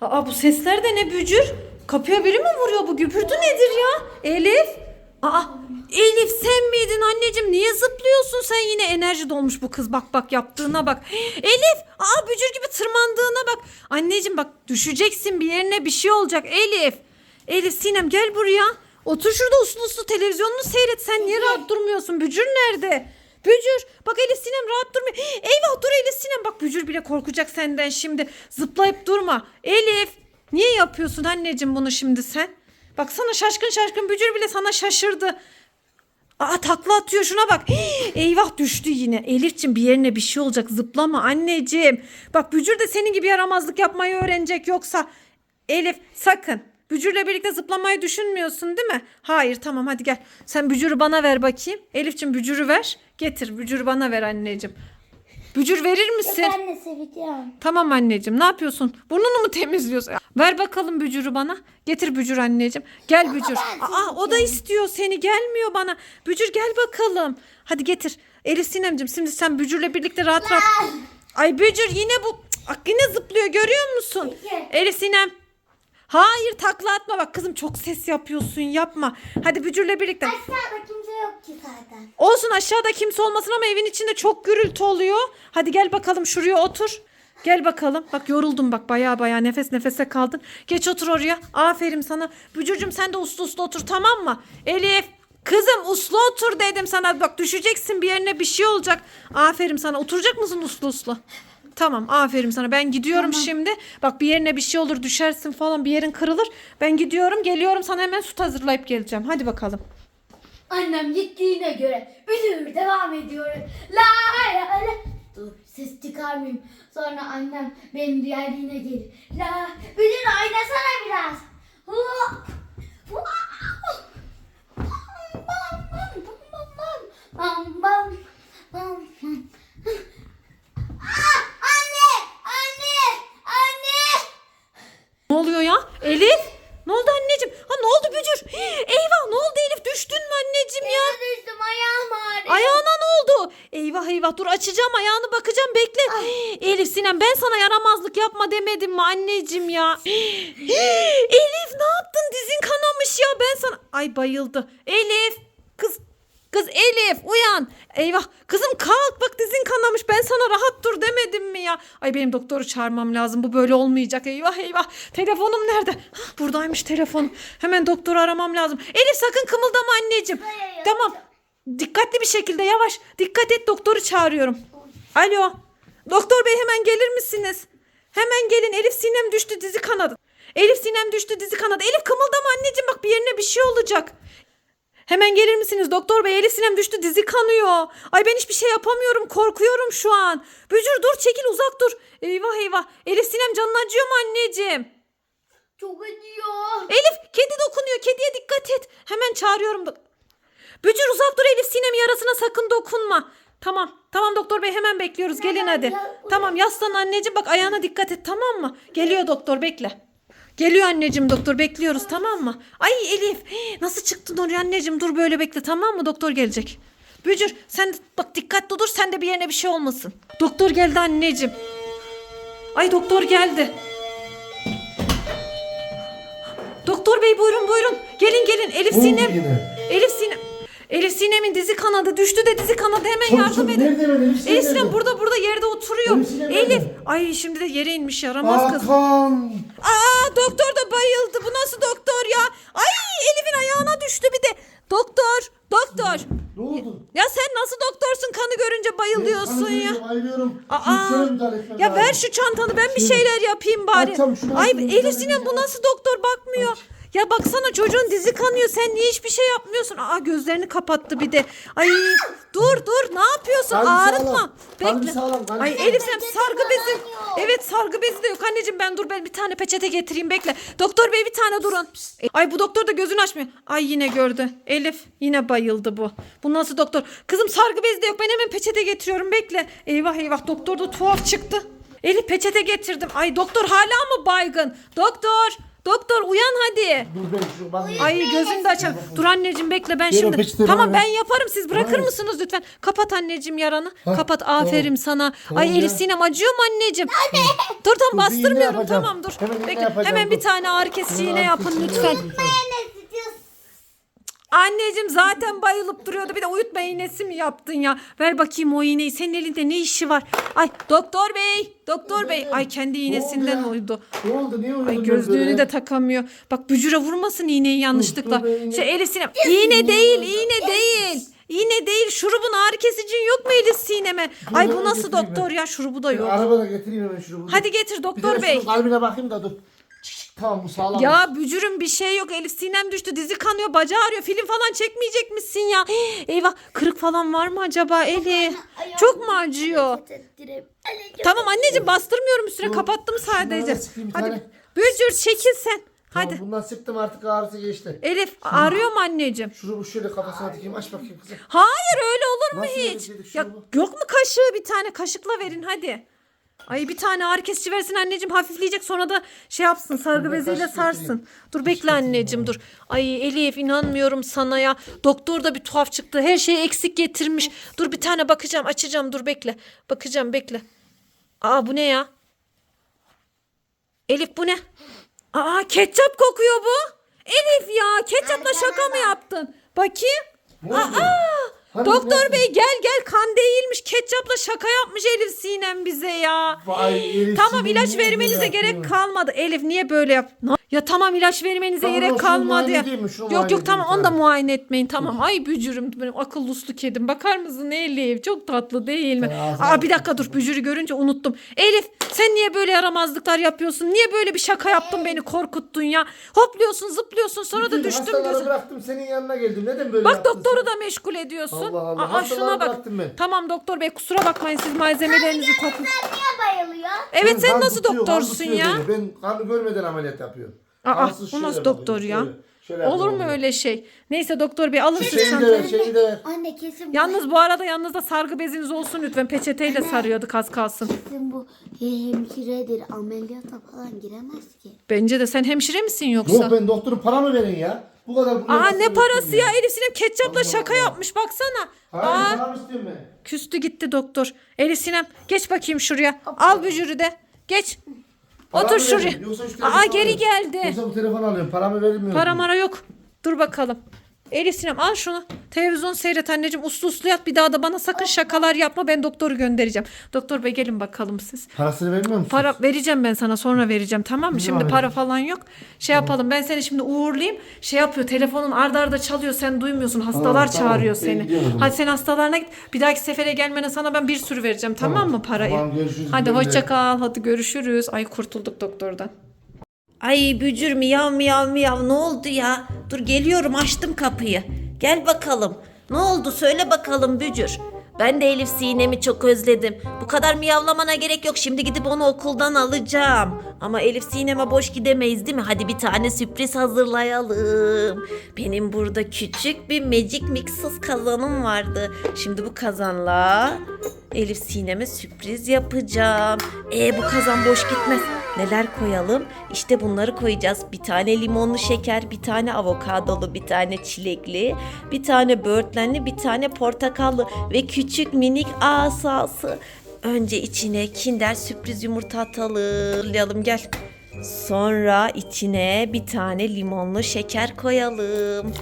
Aa bu sesler de ne bücür? Kapıya biri mi vuruyor bu güpürtü nedir ya? Elif. Aa Elif sen miydin anneciğim? Niye zıplıyorsun sen yine enerji dolmuş bu kız. Bak bak yaptığına bak. Elif aa bücür gibi tırmandığına bak. Anneciğim bak düşeceksin bir yerine bir şey olacak Elif. Elif Sinem gel buraya. Otur şurada uslu uslu televizyonunu seyret. Sen niye rahat durmuyorsun? Bücür nerede? Bücür. Bak Elif Sinem rahat durmuyor. Eyvah dur Elif Sinem. Bak Bücür bile korkacak senden şimdi. Zıplayıp durma. Elif. Niye yapıyorsun anneciğim bunu şimdi sen? Bak sana şaşkın şaşkın Bücür bile sana şaşırdı. Aa takla atıyor şuna bak. Eyvah düştü yine. Elif'ciğim bir yerine bir şey olacak. Zıplama anneciğim. Bak Bücür de senin gibi yaramazlık yapmayı öğrenecek yoksa. Elif sakın. Bücür'le birlikte zıplamayı düşünmüyorsun değil mi? Hayır tamam hadi gel. Sen Bücür'ü bana ver bakayım. Elif'ciğim Bücür'ü ver. Getir Bücür'ü bana ver anneciğim. Bücür verir misin? Yok anne seveceğim. Tamam anneciğim ne yapıyorsun? Burnunu mu temizliyorsun? Ver bakalım bücürü bana. Getir bücür anneciğim. Gel bücür. Aa o da istiyor seni gelmiyor bana. Bücür gel bakalım. Hadi getir. Elif Sinemciğim şimdi sen bücürle birlikte rahat rahat. Ay bücür yine bu. Bak yine zıplıyor görüyor musun? Elif Sinem. Hayır takla atma bak kızım çok ses yapıyorsun yapma. Hadi bücürle birlikte. Aşağıda kimse yok ki zaten. Olsun aşağıda kimse olmasın ama evin içinde çok gürültü oluyor. Hadi gel bakalım şuraya otur. Gel bakalım. Bak yoruldum bak baya baya nefes nefese kaldın. Geç otur oraya. Aferin sana. Bücürcüm sen de uslu uslu otur tamam mı? Elif. Kızım uslu otur dedim sana. Bak düşeceksin bir yerine bir şey olacak. Aferin sana. Oturacak mısın uslu uslu? Tamam aferin sana. Ben gidiyorum şimdi. Bak bir yerine bir şey olur düşersin falan bir yerin kırılır. Ben gidiyorum geliyorum sana hemen süt hazırlayıp geleceğim. Hadi bakalım. Annem gittiğine göre müdür devam ediyor. La la la. Dur ses çıkarmayayım. Sonra annem benim diğerliğine gelir. La müdür oynasana biraz. Hua. Bam bam! Anne! Ne oluyor ya? Elif? Ne oldu anneciğim? Ne oldu Bücür? Eyvah ne oldu Elif? Düştün mü anneciğim ya? Yere düştüm ayağım ağrıyor. Ayağına ne oldu? Eyvah eyvah dur açacağım ayağını bakacağım bekle. Elif Sinem ben sana yaramazlık yapma demedim mi anneciğim ya? Elif ne yaptın dizin kanamış ya ben sana. Ay bayıldı. Elif Kız Elif uyan. Eyvah kızım kalk bak dizin kanamış ben sana rahat dur demedim mi ya? Ay benim doktoru çağırmam lazım bu böyle olmayacak eyvah eyvah. Telefonum nerede? Hah, buradaymış telefonum. Hemen doktoru aramam lazım. Elif sakın kımıldama anneciğim. Hayır, Tamam dikkatli bir şekilde yavaş. Dikkat et doktoru çağırıyorum. Alo doktor bey hemen gelir misiniz? Hemen gelin Elif sinem düştü dizi kanadı. Elif sinem düştü dizi kanadı. Elif kımıldama anneciğim bak bir yerine bir şey olacak. Hemen gelir misiniz doktor bey? Elif sinem düştü dizi kanıyor. Ay ben hiçbir şey yapamıyorum korkuyorum şu an. Bücür dur çekil uzak dur. Eyvah eyvah. Elif sinem canın acıyor mu anneciğim? Çok acıyor. Elif kedi dokunuyor kediye dikkat et. Hemen çağırıyorum. Bücür uzak dur Elif sinem yarasına sakın dokunma. Tamam tamam doktor bey hemen bekliyoruz gelin hadi. Tamam yaslan anneciğim bak ayağına dikkat et tamam mı? Geliyor doktor bekle. Geliyor anneciğim doktor bekliyoruz tamam mı? Ay Elif nasıl çıktın oraya anneciğim dur böyle bekle tamam mı doktor gelecek. Bücür sen bak dikkatli dur sen de bir yerine bir şey olmasın. Doktor geldi anneciğim. Ay doktor geldi. Doktor bey buyurun buyurun. Gelin gelin Elif Sinem. Elif Sinem. Elif Sinem'in dizi kanadı düştü de dizi kanadı hemen Çabuk, yardım çabuk. edin. Nerede lan Elif Sinem Elif Sinem nerede? burada burada yerde oturuyor. Elif Sinem Elif. Ay şimdi de yere inmiş yaramaz kız. Hakan. Aa doktor da bayıldı. Bu nasıl doktor ya? Ay Elif'in ayağına düştü bir de. Doktor, doktor. Ne oldu? Ya sen nasıl doktorsun kanı görünce bayılıyorsun ya. sana Ayılıyorum. Aa, müdahale etmem ya lazım. ver şu çantanı ben bir şeyler yapayım bari. Şunu Ay Elif Sinem bu nasıl doktor bakmıyor. Ya baksana çocuğun dizi kanıyor sen niye hiçbir şey yapmıyorsun? Aa gözlerini kapattı bir de. Ay dur dur ne yapıyorsun Kalbi ağrıtma. sağlam, kalbi sağlam, kalbi Ay sağlam. Elif Sinem Peçete sargı bezi. yok. Evet sargı bezi de yok anneciğim ben dur ben bir tane peçete getireyim bekle. Doktor bey bir tane durun. Ay bu doktor da gözünü açmıyor. Ay yine gördü. Elif yine bayıldı bu. Bu nasıl doktor? Kızım sargı bezi de yok ben hemen peçete getiriyorum bekle. Eyvah eyvah doktor da tuhaf çıktı. Elif peçete getirdim. Ay doktor hala mı baygın? Doktor. Doktor uyan hadi. Dur ben şu. Ay gözünü de açar. Dur anneciğim bekle ben o şimdi. peçeteyi Tamam bana ver. ben yaparım siz bırakır mısınız lütfen? Kapat anneciğim yaranı. Ha, Kapat tamam. aferin sana. Tamam Ay ya. Elif Sinem acıyor mu anneciğim? Dur Dur, tamam bir iğne bastırmıyorum yapacağım. tamam dur. Hemen iğne Bekle, yapacağım, Hemen dur. bir tane ağrı kesici iğne yapın lütfen. Ne? Anneciğim zaten bayılıp duruyordu. Bir de uyutma iğnesi mi yaptın ya? Ver bakayım o iğneyi. Senin elinde ne işi var? Ay doktor bey. Doktor bey. Ay kendi iğnesinden ya? uyudu. Ne oldu? Niye uyudun Ay gözlüğünü de takamıyor. Bak bücüre vurmasın iğneyi yanlışlıkla. Şey Elif Sinem. İğne değil, iğne değil. İğne değil. Şurubun ağrı kesicin yok mu Elif Sinem'e? Ay bu nasıl doktor ya? Şurubu da yok. Arabada getireyim hemen şunu. Hadi getir Bir doktor de bey. şunun kalbine bakayım da dur. Tamam bu sağlam. Ya bücürüm bir şey yok. Elif Sinem düştü. Dizi kanıyor. Bacağı ağrıyor. Film falan çekmeyecek misin ya? Hii, Eyvah. Kırık falan var mı acaba Elif? Çok mu acıyor? Tamam anneciğim bastırmıyorum üstüne. Dur, Kapattım sadece. şunları sıkayım bir Hadi. tane. Bücür çekil sen. Tamam, Hadi. Bundan sıktım artık ağrısı geçti. Elif ağrıyor mu anneciğim? Şurubu şöyle kafasına dikeyim aç bakayım kızım. Hayır öyle olur mu Nasıl hiç? Ya, şurubu? yok mu kaşığı bir tane kaşıkla verin hadi. Ay bir tane ağrı kesici versin anneciğim hafifleyecek sonra da şey yapsın sargı beziyle sarsın. Dur bekle anneciğim dur. Ay Elif inanmıyorum sana ya. Doktor da bir tuhaf çıktı. Her şeyi eksik getirmiş. Dur bir tane bakacağım açacağım dur bekle. Bakacağım bekle. Aa bu ne ya? Elif bu ne? Aa ketçap kokuyor bu. Elif ya ketçapla şaka mı yaptın? Bakayım. Oldu? Aa, Hani doktor nerede? bey gel gel kan değilmiş. Ketçapla şaka yapmış Elif Sinem bize ya. Vay, Elif tamam Sinem ilaç niye böyle vermenize yapıyor? gerek kalmadı. Elif niye böyle yap? Na- Ya tamam ilaç vermenize Tamam, gerek şunu kalmadı muayene ya. edeyim mi? Şunu Yok muayene yok tamam edeyim onu da sana. muayene etmeyin tamam. Ay bücürüm benim akıllı uslu kedim. Bakar mısın Elif? Çok tatlı değil mi? Ağzına Aa bir dakika dur bücürü görünce unuttum. Elif sen niye böyle yaramazlıklar yapıyorsun? Niye böyle bir şaka yaptın beni korkuttun ya? Hopluyorsun zıplıyorsun sonra da Bütün düştüm hastaları gözüm. bıraktım senin yanına geldim. Neden böyle Bak yaptın doktoru sen? da meşgul ediyorsun. Allah Allah, Aa, hastaları şuna bak. bıraktım ben. Tamam doktor bey kusura bakmayın siz malzemelerinizi toplayın. Bayılıyor? Evet Ben sen kan nasıl tutuyor, kan doktorsun tutuyor ya? beni. Ben kanı görmeden ameliyat yapıyorum. Aa, Kansız şöyle nasıl doktor ya? şöyle, şöyle Olur mu yapıyorum. öyle şey? Neyse doktor bey alın siz Şeyi de ver, şeyi de ver. Anne kesin bu, Yalnız bu arada yanınızda sargı beziniz olsun lütfen. Peçeteyle sarıyorduk az kalsın. kesin bu hemşiredir. Ameliyata falan giremez ki. Bence de sen hemşire misin yoksa? Yok ben doktorun para mı verin ya? Bu kadar. buraya Aa ne parası ya Elif Sinem ketçapla Allah şaka Allah. yapmış baksana. Hayır Aa para mı istiyorum ben? küstü gitti doktor. Elif Sinem geç bakayım şuraya. Al bücürü de. Geç. Para Otur mı şuraya. verin? Yoksa şu telefonu Aa geri alıyorum. geldi. Yoksa bu telefonu alıyorum. Paramı vermiyorum. Para mara yok. Dur bakalım. Elif Sinem al şunu. Televizyon seyret anneciğim. Uslu uslu yat. Bir daha da bana sakın şakalar yapma. Ben doktoru göndereceğim. Doktor bey gelin bakalım siz. Parasını vermiyor musun? Para vereceğim ben sana sonra vereceğim tamam mı? Şimdi para falan yok. Şey yapalım ben seni şimdi uğurlayayım. Şey yapıyor telefonun ardarda arda çalıyor sen duymuyorsun. Hastalar Tamam, tamam. çağırıyor Ben seni. gidiyorum o zaman. Hadi sen hastalarına git. Bir dahaki sefere gelmene sana ben bir sürü vereceğim tamam, Tamam. mı parayı? Tamam, görüşürüz. Hadi Güle güle. hoşça kal. Hadi görüşürüz. Ay kurtulduk doktordan. Ay bücür miyav miyav miyav ne oldu ya? Dur geliyorum açtım kapıyı. Gel bakalım. Ne oldu söyle bakalım bücür. Ben de Elif Sinem'i çok özledim. Bu kadar miyavlamana gerek yok. Şimdi gidip onu okuldan alacağım. Ama Elif Sinem'e boş gidemeyiz değil mi? Hadi bir tane sürpriz hazırlayalım. Benim burada küçük bir Magic Mixes kazanım vardı. Şimdi bu kazanla Elif Sinem'e sürpriz yapacağım. E bu kazan boş gitmez. Neler koyalım? İşte bunları koyacağız. Bir tane limonlu şeker, bir tane avokadolu, bir tane çilekli, bir tane böğürtlenli, bir tane portakallı ve küçük minik asası. Önce içine kinder sürpriz yumurta atalım. Gel. Sonra içine bir tane limonlu şeker koyalım.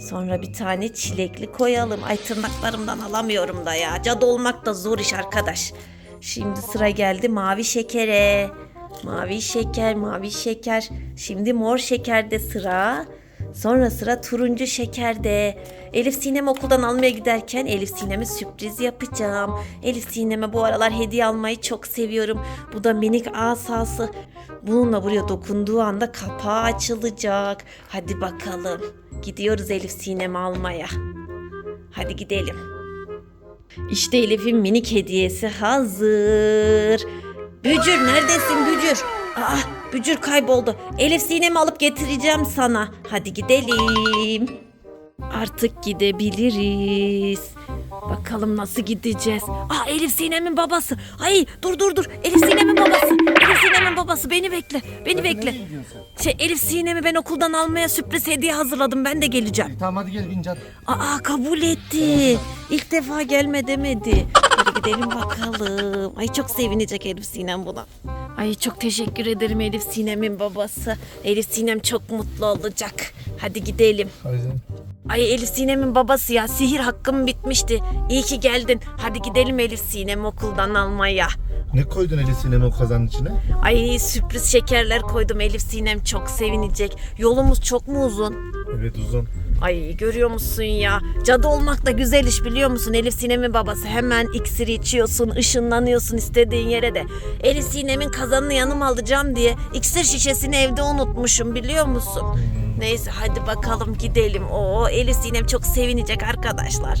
Sonra bir tane çilekli koyalım. Ay tırnaklarımdan alamıyorum da ya. Cadı olmak da zor iş arkadaş. Şimdi sıra geldi mavi şekere. Mavi şeker, mavi şeker. Şimdi mor şekerde sıra. Sonra sıra turuncu şekerde. Elif Sinem okuldan almaya giderken Elif Sinem'e sürpriz yapacağım. Elif Sinem'e bu aralar hediye almayı çok seviyorum. Bu da minik asası. Bununla buraya dokunduğu anda kapağı açılacak. Hadi bakalım. Gidiyoruz Elif Sinem'i almaya. Hadi gidelim. İşte Elif'in minik hediyesi hazır. Bücür neredesin Bücür? Aa, Bücür kayboldu. Elif Sinem'i alıp getireceğim sana. Hadi gidelim. Artık gidebiliriz. Bakalım nasıl gideceğiz. Aa Elif Sinem'in babası. Ay dur dur dur. Elif Sinem'in babası. Sinem'in babası beni bekle. Beni bekle. Nereye gidiyorsun sen? Şey Elif Sinem'i ben okuldan almaya sürpriz hediye hazırladım. Ben de geleceğim. İyi, Tamam hadi gel bin can. Aa kabul etti. İlk defa gelme demedi. Hadi gidelim bakalım. Ay çok sevinecek Elif Sinem buna. Ay çok teşekkür ederim Elif Sinem'in babası. Elif Sinem çok mutlu olacak. Hadi gidelim. Hadi. Ay Elif Sinem'in babası ya sihir hakkım bitmişti. İyi ki geldin. Hadi gidelim Elif Sinem okuldan almaya. Ne koydun Elif sinema o kazanın içine? Ay sürpriz şekerler koydum Elif Sinem çok sevinecek. Yolumuz çok mu uzun? Evet uzun. Ay görüyor musun ya? Cadı olmak da güzel iş biliyor musun? Elif Sinem'in babası hemen iksiri içiyorsun, ışınlanıyorsun istediğin yere de. Elif Sinem'in kazanını yanıma alacağım diye iksir şişesini evde unutmuşum biliyor musun? Neyse hadi bakalım gidelim. Oo Elif Sinem çok sevinecek arkadaşlar.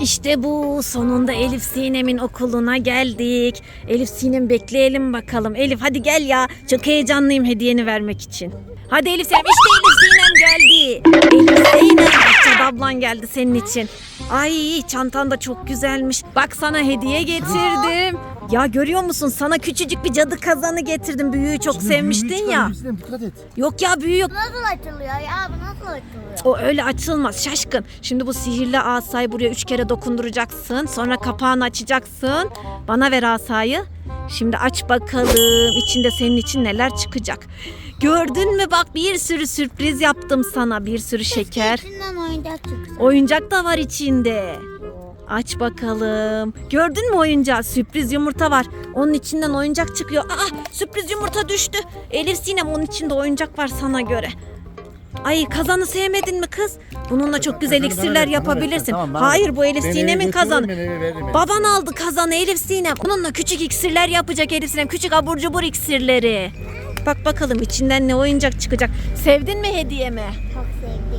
İşte bu sonunda Elif Sinem'in okuluna geldik. Elif Sinem bekleyelim bakalım. Elif hadi gel ya. Çok heyecanlıyım hediyeni vermek için. Hadi Elif Sinem işte Elif Sinem geldi. Elif Sinem Cadı ablan geldi senin için. Ay çantan da çok güzelmiş. Bak sana hediye getirdim. Ya görüyor musun sana küçücük bir cadı kazanı getirdim. Büyüğü çok sevmiştin ya. Elif Sinem dikkat et. Yok ya büyüğü yok. Nasıl açılıyor ya? Bu nasıl açılıyor? O öyle açılmaz şaşkın. Şimdi bu sihirli asayı buraya üç kere dokunduracaksın. Sonra kapağını açacaksın. Bana ver asayı. Şimdi aç bakalım. İçinde senin için neler çıkacak. Gördün mü bak bir sürü sürpriz yaptım sana. Bir sürü şeker. İçinden oyuncak çıksın. Oyuncak da var içinde. Aç bakalım. Gördün mü oyuncağı? Sürpriz yumurta var. Onun içinden oyuncak çıkıyor. Aa sürpriz yumurta düştü. Elif Sinem onun içinde oyuncak var sana göre. Ay kazanı sevmedin mi kız? Bununla çok güzel Kazanı bana iksirler ver, bana ver. yapabilirsin. Tamam, bana ver. Hayır bu Elif Ben eve Sinem'in götürürüm, kazanı. ben eve veririm Elif Baban aldı kazanı Elif Sinem. Bununla küçük iksirler yapacak Elif Sinem. Küçük abur cubur iksirleri. Bak bakalım içinden ne oyuncak çıkacak. Sevdin mi hediyemi? Çok sevdim.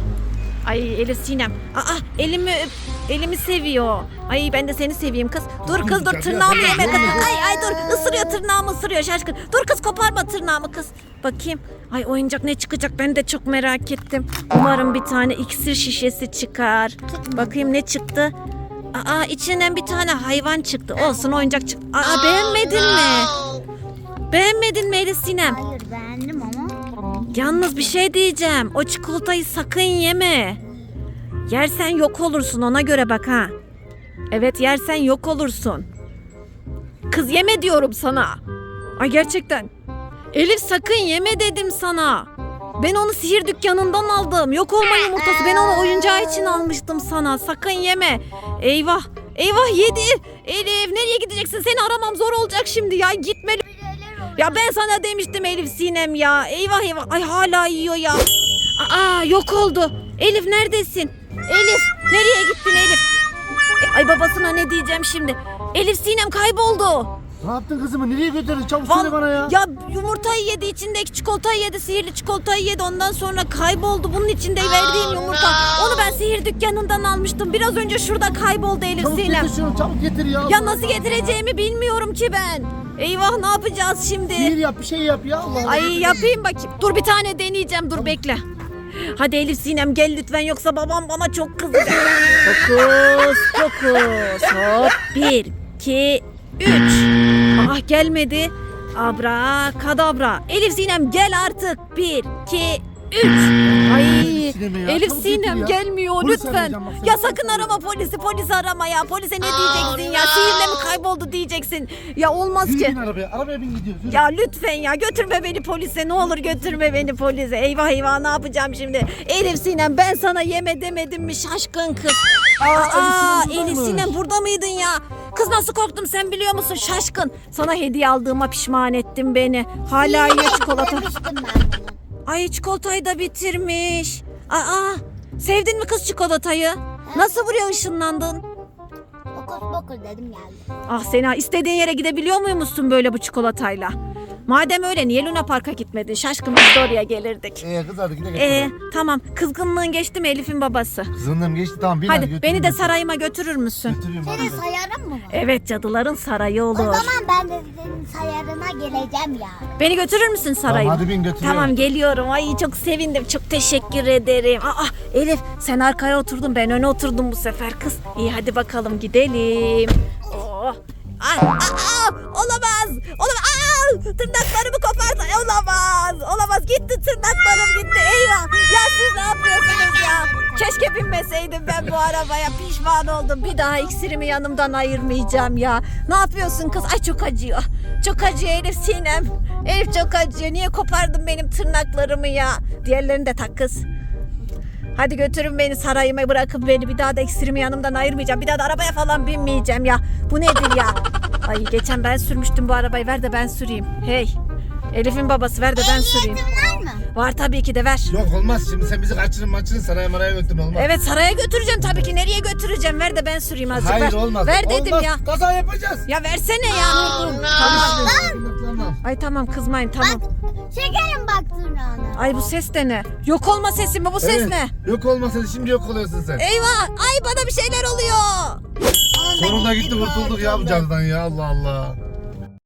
Ay Elif Sinem. Aa elimi öp- elimi seviyor. Ay ben de seni seveyim kız. Dur kız dur tırnağımı yeme kız. Ay ay dur ısırıyor tırnağımı ısırıyor şaşkın. Dur kız koparma tırnağımı kız. Bakayım. Ay oyuncak ne çıkacak ben de çok merak ettim. Umarım bir tane iksir şişesi çıkar. Bakayım ne çıktı. Aa içinden bir tane hayvan çıktı. Olsun oyuncak çıktı. Aa beğenmedin mi? Beğenmedin mi Elif Sinem? Hayır beğendim. Yalnız bir şey diyeceğim. O çikolatayı sakın yeme. Yersen yok olursun ona göre bak ha. Evet yersen yok olursun. Kız yeme diyorum sana. Ay gerçekten. Elif sakın yeme dedim sana. Ben onu sihir dükkanından aldım. Yok olma yumurtası. Ben onu oyuncağı için almıştım sana. Sakın yeme. Eyvah. Eyvah yedi. Elif nereye gideceksin? Seni aramam zor olacak şimdi ya. Gitme. Ya ben sana demiştim Elif Sinem ya. Eyvah eyvah. Ay hala yiyor ya. Aa yok oldu. Elif neredesin? Elif nereye gittin Elif? Ay babasına ne diyeceğim şimdi? Elif Sinem kayboldu. Ne yaptın kızımı? Nereye götürdün? Çabuk Val- söyle bana ya. Ya yumurtayı yedi içindeki çikolatayı yedi sihirli çikolatayı yedi ondan sonra kayboldu bunun içinde verdiğim yumurta onu ben sihir dükkanından almıştım biraz önce şurada kayboldu Elif Çabuk Sinem getir şunu çabuk getir ya. ya nasıl getireceğimi bilmiyorum ki ben eyvah ne yapacağız şimdi Sihir yap bir şey yap ya Allah Allah. Ay yapayım bakayım. Dur bir tane deneyeceğim. Dur bekle. Hadi Elif Sinem gel lütfen yoksa babam bana çok kızacak. Dokuz, dokuz. Hop. Bir, iki, üç. Ah gelmedi. Abra kadabra. Elif Sinem gel artık. Bir, iki, üç. Ay Elif Sinem'e ya, Elif çabuk getir Sinem ya. gelmiyor Polis lütfen. arayacağım bak, Ya sakın arama polisi. Polisi arama ya. Polise ne diyeceksin ya? Sihirle mi kayboldu diyeceksin. Ya olmaz Yürü ki. bin arabaya. Arabaya bin gidiyoruz. Yürü. Ya lütfen ya götürme beni polise ne olur götürme beni polise. Eyvah eyvah ne yapacağım şimdi? Elif Sinem ben sana yeme demedim mi şaşkın kız. Aa, Elif Sinem Elif buradaymış. Sinem burada mıydın ya? Kız nasıl korktum sen biliyor musun şaşkın. Sana hediye aldığıma pişman ettin beni. Hala yiyor çikolata. Ben. Ay çikolatayı da bitirmiş. Aa sevdin mi kız çikolatayı? Nasıl buraya ışınlandın? Okus bokus dedim geldi. Ah Sena istediğin yere gidebiliyor muymuşsun böyle bu çikolatayla? Madem öyle niye Luna Park'a gitmedin? Şaşkın biz de oraya gelirdik. Ee kız hadi gidelim. Ee tamam kızgınlığın geçti mi Elif'in babası? Kızınlığım geçti tamam bin Hadi beni de sarayıma götürür müsün? Senin hadi. sayarın mı var? Evet cadıların sarayı O olur. zaman ben de senin sayarına geleceğim ya. Beni götürür müsün sarayıma? hadi bin götürüyorum. Tamam geliyorum. Ay çok sevindim. Çok teşekkür ederim. Aa Elif sen arkaya oturdun ben öne oturdum bu sefer kız. İyi hadi bakalım gidelim. Oh. Olamaz. Olamaz. Aa, tırnaklarımı kopardı. Olamaz. Olamaz. Gitti tırnaklarım gitti. Eyvah. Ya siz ne yapıyorsunuz ya? Keşke binmeseydim ben bu arabaya. Pişman oldum. Bir daha iksirimi yanımdan ayırmayacağım ya. Ne yapıyorsun kız? Ay çok acıyor. Çok acıyor Elif Sinem. Elif çok acıyor. Niye kopardın benim tırnaklarımı ya? Diğerlerini de tak kız. Hadi götürün beni sarayıma bırakın beni. Bir daha da iksirimi yanımdan ayırmayacağım. Bir daha da arabaya falan binmeyeceğim ya. Bu nedir ya? Ay geçen ben sürmüştüm bu arabayı. Ver de ben süreyim. Hey. Elif'in babası ver de ben süreyim. var mı? Var tabii ki de ver. Yok olmaz şimdi sen bizi kaçırın maçırın saraya maraya götürün olmaz. Evet saraya götüreceğim tabii ki. Nereye götüreceğim? Ver de ben süreyim azıcık. Hayır ver. olmaz. Ver dedim olmaz. ya. Kaza yapacağız. Ya versene ya. Tamam. Ay tamam kızmayın tamam. Şekerim bak tırnağına. Ay bu ses de ne? Yok olma sesi mi? Bu ses Evet. ne? Yok olmasa şimdi yok oluyorsun sen. Eyvah! Ay bana bir şeyler oluyor. Sonunda gitti kurtulduk ya bu cadıdan ya Allah Allah.